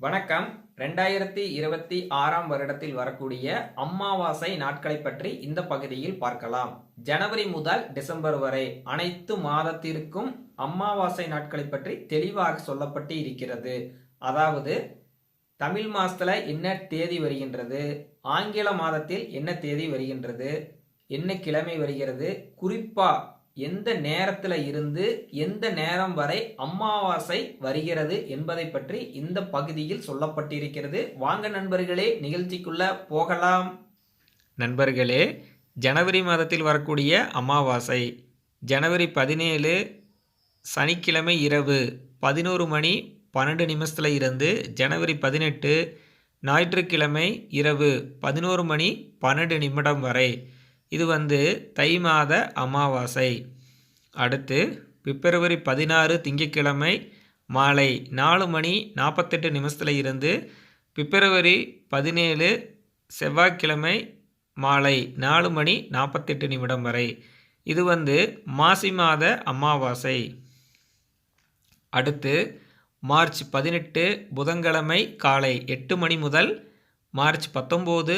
வணக்கம். ரெண்டாயிரத்தி இருபத்தி ஆறாம் வருடத்தில் வரக்கூடிய அம்மாவாசை நாட்களை பற்றி இந்த பகுதியில் பார்க்கலாம். ஜனவரி முதல் டிசம்பர் வரை அனைத்து மாதத்திற்கும் அம்மாவாசை நாட்களை பற்றி தெளிவாக சொல்லப்பட்டு இருக்கிறது. அதாவது தமிழ் மாதத்தில் என்ன தேதி வருகின்றது ஆங்கில மாதத்தில் என்ன தேதி வருகின்றது என்ன கிழமை வருகிறது குறிப்பாக எந்த நேரத்தில் இருந்து எந்த நேரம் வரை அமாவாசை வருகிறது என்பதை பற்றி இந்த பகுதியில் சொல்லப்பட்டிருக்கிறது. வாங்க நண்பர்களே நிகழ்ச்சிக்குள்ள போகலாம். நண்பர்களே ஜனவரி மாதத்தில் வரக்கூடிய அமாவாசை ஜனவரி பதினேழு சனிக்கிழமை இரவு பதினோரு மணி பன்னெண்டு நிமிஷத்தில் இருந்து ஜனவரி பதினெட்டு ஞாயிற்றுக்கிழமை இரவு பதினோரு மணி பன்னெண்டு நிமிடம் வரை. இது வந்து தை மாத அமாவாசை. அடுத்து பிப்ரவரி பதினாறு திங்கட்கிழமை மாலை நாலு மணி நாற்பத்தெட்டு நிமிஷத்தில் இருந்து பிப்ரவரி பதினேழு செவ்வாய்க்கிழமை மாலை நாலு மணி நாற்பத்தெட்டு நிமிடம் வரை. இது வந்து மாசி மாத அமாவாசை. அடுத்து மார்ச் பதினெட்டு புதன்கிழமை காலை எட்டு மணி முதல் மார்ச் பத்தொம்போது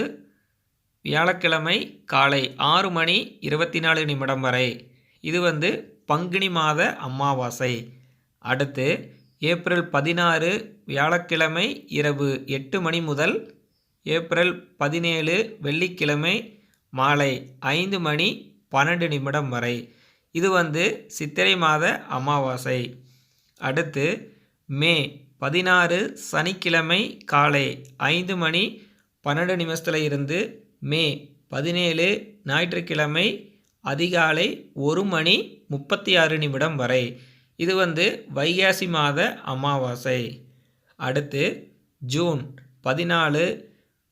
வியாழக்கிழமை காலை ஆறு மணி இருபத்தி நாலு நிமிடம் வரை. இது வந்து பங்குனி மாத அமாவாசை. அடுத்து ஏப்ரல் பதினாறு வியாழக்கிழமை இரவு எட்டு மணி முதல் ஏப்ரல் பதினேழு வெள்ளிக்கிழமை மாலை ஐந்து மணி பன்னெண்டு நிமிடம் வரை. இது வந்து சித்திரை மாத அமாவாசை. அடுத்து மே பதினாறு சனிக்கிழமை காலை ஐந்து மணி பன்னெண்டு நிமிஷத்தில் இருந்து மே பதினேழு ஞாயிற்றுக்கிழமை அதிகாலை ஒரு மணி முப்பத்தி ஆறு நிமிடம் வரை. இது வந்து வைகாசி மாத அமாவாசை. அடுத்து ஜூன் பதினாலு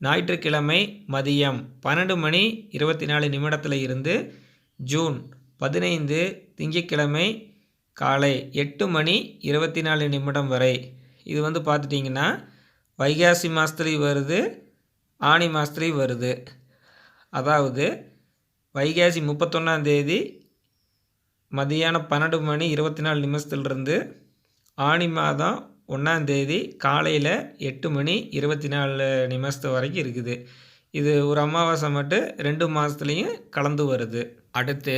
ஞாயிற்றுக்கிழமை மதியம் பன்னெண்டு மணி இருபத்தி நாலு நிமிடத்தில் இருந்து ஜூன் பதினைந்து திங்கட்கிழமை காலை எட்டு மணி இருபத்தி நாலு நிமிடம் வரை. இது வந்து பார்த்துட்டிங்கன்னா வைகாசி மாதத்துலேயும் வருது ஆணி மாதத்துலேயும் வருது. அதாவது வைகாசி முப்பத்தொன்னாந்தேதி மதியானம் பன்னெண்டு மணி இருபத்தி நாலு நிமிஷத்துலேருந்து ஆணி மாதம் ஒன்றாந்தேதி காலையில் எட்டு மணி இருபத்தி நாலு நிமிஷத்து வரைக்கும் இருக்குது. இது ஒரு அமாவாசை மட்டும் ரெண்டு மாதத்துலேயும் கலந்து வருது. அடுத்து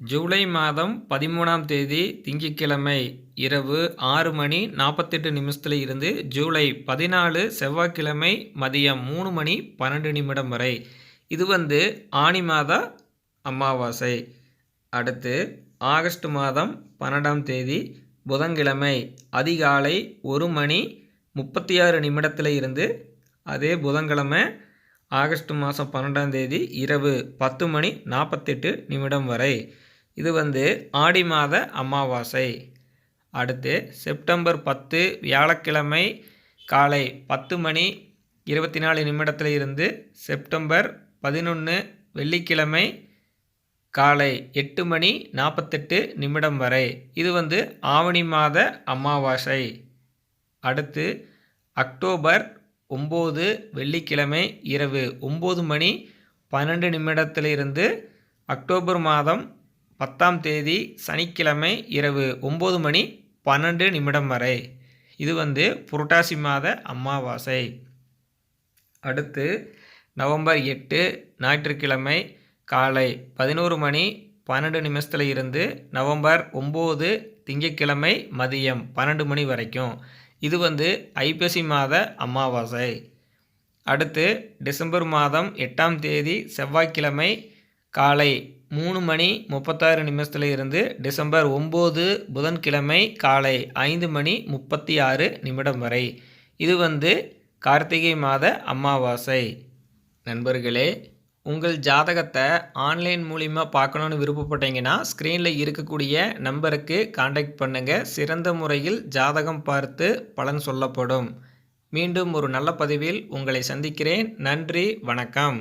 ஜூலை மாதம் பதிமூணாம் தேதி திங்கட்கிழமை இரவு ஆறு மணி நாற்பத்தெட்டு நிமிஷத்தில் இருந்து ஜூலை பதினாலு செவ்வாய்க்கிழமை மதியம் மூணு மணி பன்னெண்டு நிமிடம் வரை. இது வந்து ஆணி மாத அமாவாசை. அடுத்து ஆகஸ்ட் மாதம் பன்னெண்டாம் தேதி புதன்கிழமை அதிகாலை ஒரு மணி முப்பத்தி ஆறு நிமிடத்தில் இருந்து அதே புதன்கிழமை ஆகஸ்ட் மாதம் பன்னெண்டாம் தேதி இரவு பத்து மணி நாற்பத்தெட்டு நிமிடம் வரை. இது வந்து ஆடி மாத அமாவாசை. அடுத்து செப்டம்பர் பத்து வியாழக்கிழமை காலை பத்து மணி இருபத்தி நாலு நிமிடத்தில் இருந்து செப்டம்பர் பதினொன்று வெள்ளிக்கிழமை காலை எட்டு மணி நாற்பத்தெட்டு நிமிடம் வரை. இது வந்து ஆவணி மாத அமாவாசை. அடுத்து அக்டோபர் ஒம்பது வெள்ளிக்கிழமை இரவு ஒம்பது மணி பன்னெண்டு நிமிடத்திலிருந்து அக்டோபர் மாதம் பத்தாம் தேதி சனிக்கிழமை இரவு ஒம்பது மணி பன்னெண்டு நிமிடம் வரை. இது வந்து புரட்டாசி மாத அமாவாசை. அடுத்து நவம்பர் எட்டு ஞாயிற்றுக்கிழமை காலை பதினோரு மணி பன்னெண்டு நிமிஷத்தில் இருந்து நவம்பர் ஒம்பது திங்கட்கிழமை மதியம் பன்னெண்டு மணி வரைக்கும். இது வந்து ஐப்பசி மாத அமாவாசை. அடுத்து டிசம்பர் மாதம் எட்டாம் தேதி செவ்வாய்க்கிழமை காலை மூணு மணி முப்பத்தாறு நிமிஷத்தில் இருந்து டிசம்பர் ஒம்பது புதன்கிழமை காலை ஐந்து மணி முப்பத்தி ஆறு நிமிடம் வரை. இது வந்து கார்த்திகை மாத அமாவாசை. நண்பர்களே உங்கள் ஜாதகத்தை ஆன்லைன் மூலிமா பார்க்கணுன்னு விருப்பப்பட்டீங்கன்னா ஸ்க்ரீனில் இருக்கக்கூடிய நம்பருக்கு காண்டாக்ட் பண்ணுங்கள் சிறந்த முறையில் ஜாதகம் பார்த்து பலன் சொல்லப்படும். மீண்டும் ஒரு நல்ல பதிவில் உங்களை சந்திக்கிறேன். நன்றி வணக்கம்.